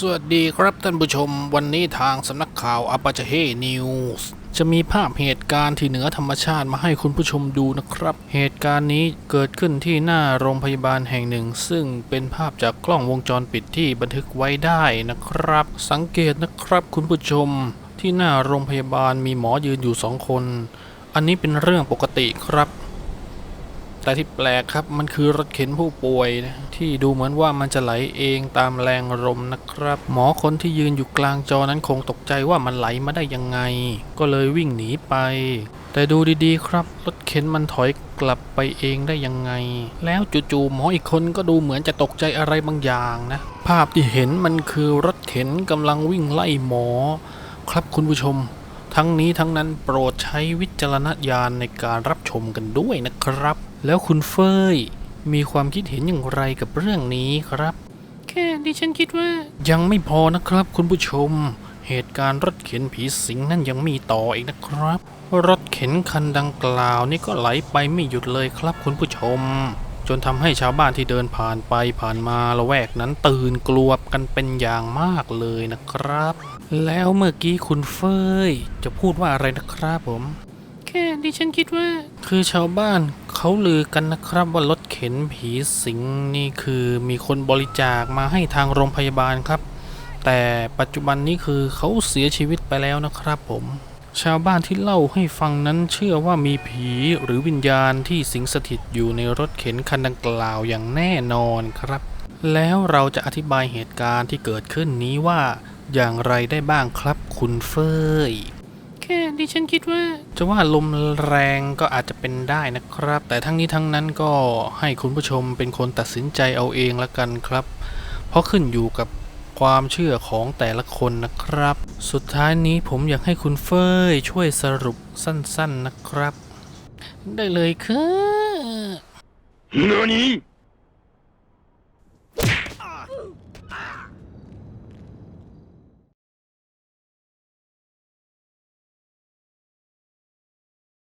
สวัสดีครับท่านผู้ชมวันนี้ทางสำนักข่าวอปาจเฮนิวส์จะมีภาพเหตุการณ์ที่เหนือธรรมชาติมาให้คุณผู้ชมดูนะครับ เหตุการณ์นี้เกิดขึ้นที่หน้าโรงพยาบาลแห่งหนึ่ง ซึ่งเป็นภาพจากกล้องวงจรปิดที่บันทึกไว้ได้นะครับ สังเกตนะครับคุณผู้ชม ที่หน้าโรงพยาบาลมีหมอยืนอยู่สองคน อันนี้เป็นเรื่องปกติครับ แต่ที่แปลกครับมันคือรถเข็นผู้ป่วยนะที่ดูเหมือนว่ามันจะไหลเองตามแรงลมนะครับ หมอคนที่ยืนอยู่กลางจอนั้นคงตกใจว่ามันไหลมาได้ยังไง ก็เลยวิ่งหนีไป แต่ดูดีๆครับ รถเข็นมันถอยกลับไปเองได้ยังไง แล้วจู่ๆหมออีกคนก็ดูเหมือนจะตกใจอะไรบางอย่างนะ ภาพที่เห็นมันคือรถเข็นกำลังวิ่งไล่หมอ ครับคุณผู้ชมทั้งนี้ทั้งนั้นโปรดใช้วิจารณญาณในการรับชมกันด้วยนะครับ แล้วคุณเฟยมีความคิดเห็นอย่างไรกับเรื่องนี้ครับ แค่ดิฉันคิดว่ายังไม่พอนะครับ คุณผู้ชม เหตุการณ์รถเข็นผีสิงนั่นยังมีต่ออีกนะครับ รถเข็นคันดังกล่าวนี่ก็ไหลไปไม่หยุดเลยครับ คุณผู้ชม จนทำให้ชาวบ้านที่เดินผ่านไปผ่านมาละแวกนั้นตื่นกลัวกันเป็นอย่างมากเลยนะครับ แล้วเมื่อกี้คุณเฟยจะพูดว่าอะไรนะครับผม แค่ดิฉันคิดว่าคือชาวบ้าน เขาลือกันนะครับว่ารถเข็นผีสิงนี่คือมีคนบริจาคมาให้ทางโรงพยาบาลครับ แต่ปัจจุบันนี้คือเขาเสียชีวิตไปแล้วนะครับผม ชาวบ้านที่เล่าให้ฟังนั้นเชื่อว่ามีผีหรือวิญญาณที่สิงสถิตอยู่ในรถเข็นคันดังกล่าวอย่างแน่นอนครับ แล้วเราจะอธิบายเหตุการณ์ที่เกิดขึ้นนี้ว่าอย่างไรได้บ้างครับคุณเฟย ดิฉันคิดว่าจะว่าลมแรงก็อาจจะเป็นได้นะครับ แต่ทั้งนี้ทั้งนั้นก็ให้คุณผู้ชมเป็นคนตัดสินใจเอาเองละกันครับ เพราะขึ้นอยู่กับความเชื่อของแต่ละคนนะครับ สุดท้ายนี้ผมอยากให้คุณเฟยช่วยสรุปสั้น ๆนะครับ ได้เลยคือ何